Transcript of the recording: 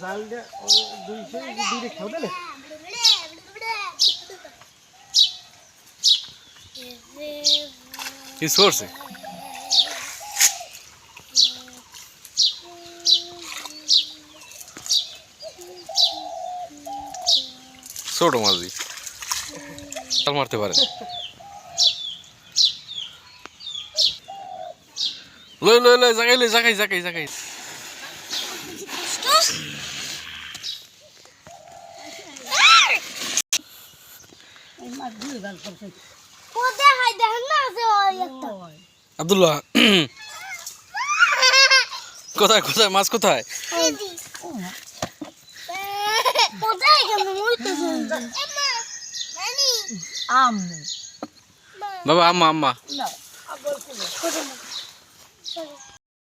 জালটা দুইশো দুইটা খাও তাহলে। কিছু করছে ছোট মাঝি তাল মারতে পারে। লই লই, জাগাই জাগাই জাগাই। আব্দুল্লাহ কোথায় কোথায় মাছ কোথায়? বাবা আম্মা আম্মা।